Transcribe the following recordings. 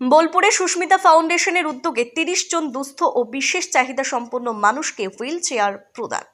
বোলপুরে সুস্মিতা ফাউন্ডেশনের উদ্যোগে তিরিশ জন দুস্থ ও বিশেষ চাহিদা সম্পন্ন মানুষকে হুইল চেয়ার প্রদান।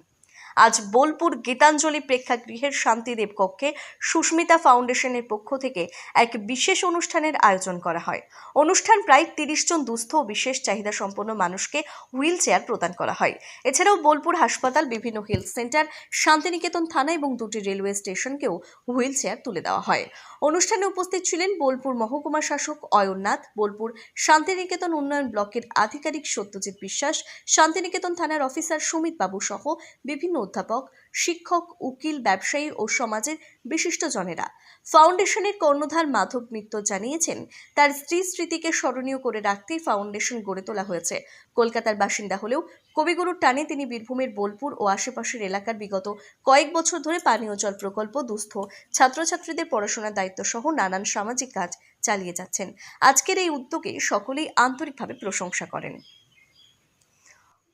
আজ বোলপুর গীতাঞ্জলি প্রেক্ষাগৃহের শান্তিদেব কক্ষে সুস্মিতা ফাউন্ডেশনের পক্ষ থেকে এক বিশেষ অনুষ্ঠানের আয়োজন করা হয়। অনুষ্ঠান প্রায় তিরিশ জন দুস্থ ও বিশেষ চাহিদা সম্পন্ন মানুষকে হুইল চেয়ার প্রদান করা হয়। এছাড়াও বোলপুর হাসপাতাল, বিভিন্ন হেলথ সেন্টার, শান্তিনিকেতন থানা এবং দুটি রেলওয়ে স্টেশনকেও হুইল চেয়ার তুলে দেওয়া হয়। অনুষ্ঠানে উপস্থিত ছিলেন বোলপুর মহকুমা শাসক অয়ননাথ বোলপুর শান্তিনিকেতন উন্নয়ন ব্লকের আধিকারিক সত্যজিৎ বিশ্বাস, শান্তিনিকেতন থানার অফিসার সুমিত বাবু সহ বিভিন্ন অধ্যাপক, শিক্ষক, উকিল, ব্যবসায়ী ও সমাজের বিশিষ্টজনেরা। ফাউন্ডেশনের কর্ণধার মাধব মিত্র জানিয়েছেন, তার স্ত্রী স্মৃতিকে স্মরণীয় করে রাখতেই ফাউন্ডেশন গড়ে তোলা হয়েছে। কলকাতার বাসিন্দা হলেও কবিগুরুর টানে তিনি বীরভূমের বোলপুর ও আশেপাশের এলাকার বিগত কয়েক বছর ধরে পানীয় জল প্রকল্প, দুস্থ ছাত্রছাত্রীদের পড়াশোনার দায়িত্ব সহ নানান সামাজিক কাজ চালিয়ে যাচ্ছেন। আজকের এই উদ্যোগে সকলেই আন্তরিকভাবে প্রশংসা করেন।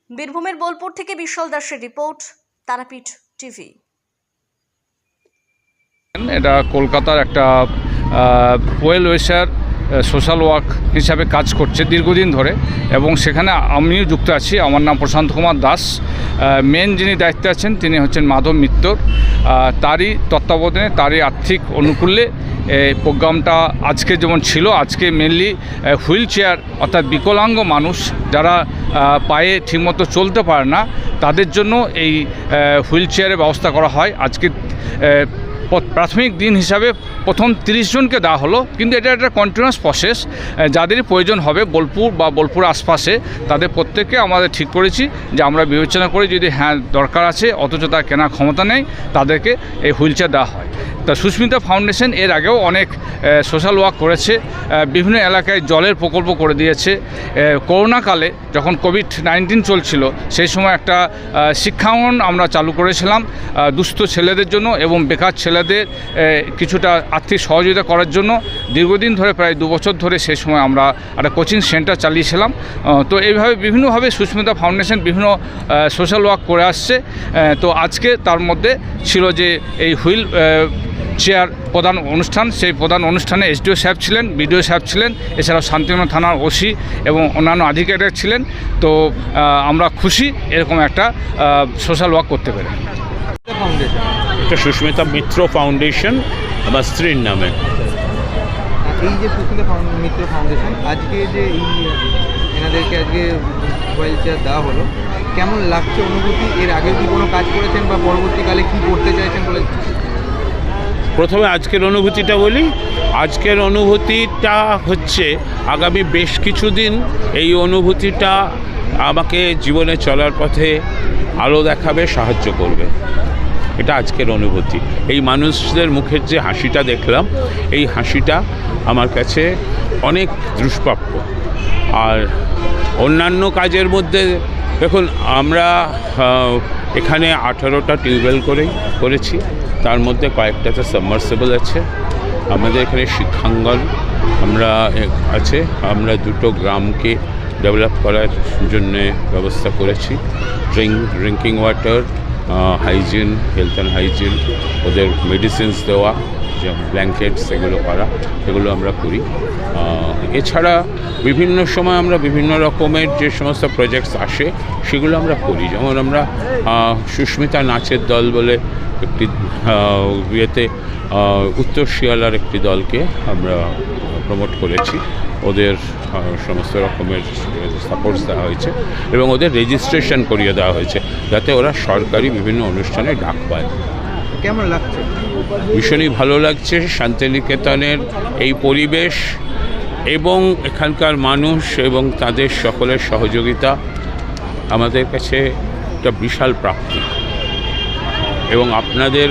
বীরভূমের বোলপুর থেকে বিশাল দাসের রিপোর্ট। তারাপীঠ টিভি। এটা কলকাতার একটা ওয়েল ওয়েসার সোশ্যাল ওয়ার্ক হিসাবে কাজ করছে দীর্ঘদিন ধরে এবং সেখানে আমিও যুক্ত আছি। আমার নাম প্রশান্ত কুমার দাস। মেন যিনি দায়িত্বে আছেন তিনি হচ্ছেন মাধব মিত্তর। তারই তত্ত্বাবধানে, তারই আর্থিক অনুকূল্যে প্রোগ্রামটা আজকে যেমন ছিল, আজকে মেনলি হুইল চেয়ার অর্থাৎ বিকলাঙ্গ মানুষ যারা পায়ে ঠিকমতো চলতে পারে না, তাদের জন্য এই হুইল চেয়ারের ব্যবস্থা করা হয়। আজকে প্রাথমিক দিন হিসাবে প্রথম তিরিশ জনকে দেওয়া হলো, কিন্তু এটা একটা কন্টিনিউয়াস প্রসেস যাদের প্রয়োজন হবে বোলপুর বা বোলপুর আশপাশে, তাদের প্রত্যেককে আমাদের ঠিক করেছি যে আমরা বিবেচনা করি যদি হ্যাঁ দরকার আছে, অথচ তার কেনার ক্ষমতা নেই, তাদেরকে এই হুইল চেয়ার দেওয়া হয়। তা সুস্মিতা ফাউন্ডেশন এর আগেও অনেক সোশ্যাল ওয়ার্ক করেছে বিভিন্ন এলাকায় জলের প্রকল্প করে দিয়েছে করোনাকালে যখন কোভিড নাইন্টিন চলছিল, সেই সময় একটা শিক্ষাঙ্গন আমরা চালু করেছিলাম দুস্থ ছেলেদের জন্য এবং বেকার ছেলেদের কিছুটা আর্থিক সহযোগিতা করার জন্য দীর্ঘদিন ধরে, প্রায় দু বছর ধরে সেই সময় আমরা একটা কোচিং সেন্টার চালিয়েছিলাম। তো এইভাবে বিভিন্নভাবে সুস্মিতা ফাউন্ডেশন বিভিন্ন সোশ্যাল ওয়ার্ক করে আসছে। তো আজকে তার মধ্যে ছিল যে এই হুইল চেয়ার প্রধান অনুষ্ঠান। সেই প্রধান অনুষ্ঠানে এসডিও সাহেব ছিলেন, বিডিও সাহেব ছিলেন, এছাড়াও শান্তিনগর থানার ওসি এবং অন্যান্য আধিকারিক ছিলেন। তো আমরা খুশি এরকম একটা সোশ্যাল ওয়ার্ক করতে পেরে। এটা সুস্মিতা মিত্র ফাউন্ডেশন। আমার স্ত্রীর নামে। এই যে ফাউন্ড- মিত্র ফাউন্ডেশন আজকে যে এই এনাদেরকে আজকে মোবাইল চেয়ার দেওয়া হলো কেমন লাগছে অনুভূতি? এর আগে কি কোনো কাজ করেছেন বা পরবর্তীকালে কি করতে চাইছেন বলে প্রথমে আজকের অনুভূতিটা বলি। আজকের অনুভূতিটা হচ্ছে আগামী বেশ কিছুদিন এই অনুভূতিটা আমাকে জীবনে চলার পথে আলো দেখাবে সাহায্য করবে। এটা আজকের অনুভূতি। এই মানুষদের মুখের যে হাসিটা দেখলাম, এই হাসিটা আমার কাছে অনেক দুষ্প্রাপ্য। আর অন্যান্য কাজের মধ্যে দেখুন, আমরা এখানে আঠারোটা টিউবওয়েল করেই করেছি। তার মধ্যে কয়েকটাতে সাবমার্সেবল আছে। আমাদের এখানে শিক্ষাঙ্গন আমরা আছে। আমরা দুটো গ্রামকে ডেভেলপ করার জন্যে ব্যবস্থা করেছি। Drink drinking water hygiene health and hygiene ওদের মেডিসিনস দেওয়া যেমন ব্ল্যাঙ্কেটস এগুলো করা এগুলো আমরা করি। এছাড়া বিভিন্ন সময় আমরা বিভিন্ন রকমের যে সমস্ত প্রজেক্টস আসে, সেগুলো আমরা করি। যেমন আমরা সুস্মিতা নাচের দল বলে একটি ইয়েতে উত্তর শিয়ালার একটি দলকে আমরা প্রমোট করেছি। ওদের সমস্ত রকমের সাপোর্টস দেওয়া হয়েছে এবং ওদের রেজিস্ট্রেশন করিয়ে দেওয়া হয়েছে যাতে ওরা সরকারি বিভিন্ন অনুষ্ঠানে ডাক পায়। কেমন লাগছে? ভীষণই ভালো লাগছে শান্তিনিকেতনের এই পরিবেশ এবং এখানকার মানুষ এবং তাদের সকলের সহযোগিতা আমাদের কাছে একটা বিশাল প্রাপ্তি। এবং আপনাদের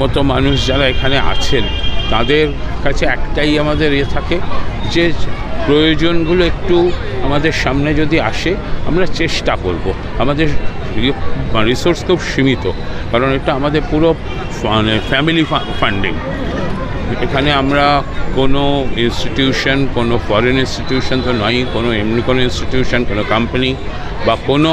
মতো মানুষ যারা এখানে আছেন তাদের কাছে একটাই আমাদের ইয়ে থাকে যে প্রয়োজনগুলো একটু আমাদের সামনে যদি আসে, আমরা চেষ্টা করব। আমাদের রিসোর্স খুব সীমিত, কারণ এটা আমাদের পুরো মানে ফ্যামিলি ফান্ডিং এখানে আমরা কোনো ইনস্টিটিউশন কোনো ফরেন ইনস্টিটিউশন তো নয়, কোনো এমনি কোনো ইনস্টিটিউশন কোনো কোম্পানি বা কোনো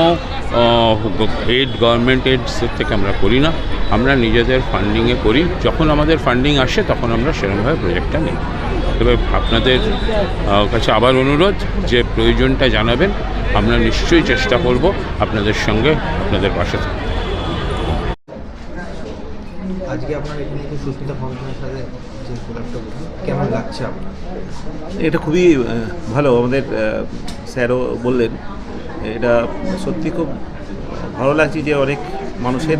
এড গভর্নমেন্ট এডসের থেকে আমরা করি না আমরা নিজেদের ফান্ডিংয়ে করি যখন আমাদের ফান্ডিং আসে, তখন আমরা সেরকমভাবে প্রজেক্টটা নিই তবে আপনাদের কাছে আবার অনুরোধ যে প্রয়োজনটা জানাবেন, আমরা নিশ্চয়ই চেষ্টা করব আপনাদের সঙ্গে আপনাদের পাশে থাকতে। আজকে আপনার এখানে সুস্মিতা ফাউন্ডেশনের সাথে কেমন লাগছে আপনার? এটা খুবই ভালো। আমাদের স্যারও বললেন, এটা সত্যি খুব ভালো লাগছে যে অনেক মানুষের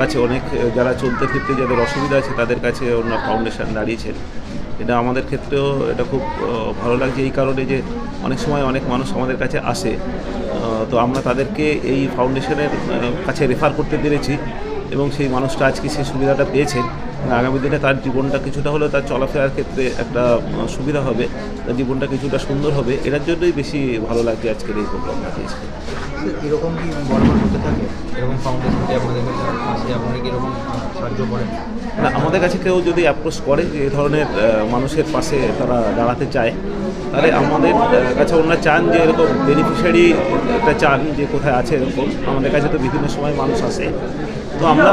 কাছে, অনেক যারা চলতে ফিরতে যাদের অসুবিধা আছে, তাদের কাছে অন্য ফাউন্ডেশন দাঁড়িয়েছেন। এটা আমাদের ক্ষেত্রেও এটা খুব ভালো লাগছে এই কারণে যে অনেক সময় অনেক মানুষ আমাদের কাছে আসে। তো আমরা তাদেরকে এই ফাউন্ডেশনের কাছে রেফার করতে পেরেছি। এবং সেই মানুষটা আজকে সেই সুবিধাটা পেয়েছেন। আগামী দিনে তার জীবনটা কিছুটা হলেও তার চলাফেরার ক্ষেত্রে একটা সুবিধা হবে। তার জীবনটা কিছুটা সুন্দর হবে। এটার জন্যই বেশি ভালো লাগছে আজকের এই প্রোগ্রামটা পেয়েছি এরকম কি বরাবর হতে থাকে? এরকম ফাউন্ডেশন আপনাদের কাছে আপনারা কি এরকম সাহায্য করেন না আমাদের কাছে কেউ যদি অ্যাপ্রোচ করে যে এই ধরনের মানুষের পাশে তারা দাঁড়াতে চায় তাহলে আমাদের কাছে ওনারা চান যে এরকম বেনিফিশিয়ারি একটা চান যে কোথায় আছে এরকম। আমাদের কাছে তো বিভিন্ন সময় মানুষ আসে। তো আমরা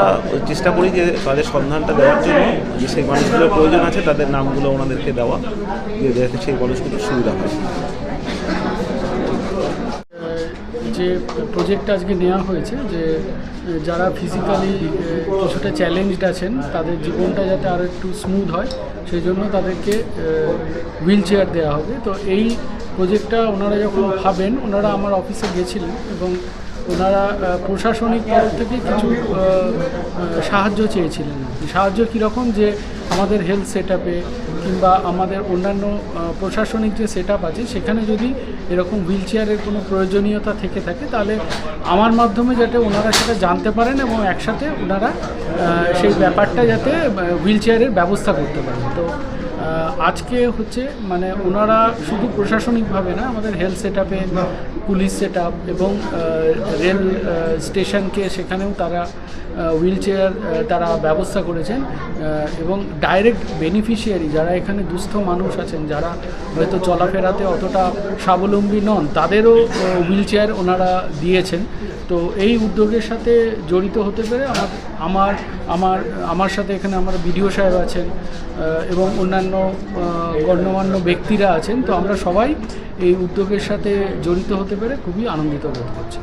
চেষ্টা করি যে তাদের সন্ধানটা দেওয়ার জন্য, যে সেই মানুষগুলোর প্রয়োজন আছে, তাদের নামগুলো ওনাদেরকে দেওয়া, যে যাতে সেই মানুষগুলোর সুবিধা হয়। যে প্রজেক্টটা আজকে নেওয়া হয়েছে, যে যারা ফিজিক্যালি কিছুটা চ্যালেঞ্জড আছেন, তাদের জীবনটা যাতে আরও একটু স্মুথ হয়, সেই জন্য তাদেরকে হুইল চেয়ার দেওয়া হবে। তো এই প্রজেক্টটা ওনারা যখন ভাবেন, ওনারা আমার অফিসে গেছিলেন এবং ওনারা প্রশাসনিক তরফ থেকে কিছু সাহায্য চেয়েছিলেন। সাহায্য কীরকম যে আমাদের হেলথ সেট কিংবা আমাদের অন্যান্য প্রশাসনিক যে সেট আছে, সেখানে যদি এরকম হুইল চেয়ারের কোনো প্রয়োজনীয়তা থেকে থাকে, তাহলে আমার মাধ্যমে যাতে ওনারা সেটা জানতে পারেন এবং একসাথে ওনারা সেই ব্যাপারটা যাতে হুইল চেয়ারের ব্যবস্থা করতে পারেন। তো আজকে হচ্ছে মানে ওনারা শুধু প্রশাসনিকভাবে না, আমাদের হেলথ সেট পুলিশ সেট এবং রেল স্টেশনকে সেখানেও তারা হুইল তারা ব্যবস্থা করেছেন এবং ডাইরেক্ট বেনিফিশিয়ারি যারা এখানে দুস্থ মানুষ আছেন, যারা হয়তো চলাফেরাতে অতটা স্বাবলম্বী নন, তাদেরও হুইল চেয়ার ওনারা দিয়েছেন। তো এই উদ্যোগের সাথে জড়িত হতে পেরে আমার আমার আমার আমার সাথে এখানে আমার বিডিও সাহেব আছেন এবং অন্যান্য গণ্যমান্য ব্যক্তিরা আছেন। তো আমরা সবাই এই উদ্যোগের সাথে জড়িত হতে পেরে খুবই আনন্দিত বোধ করছি।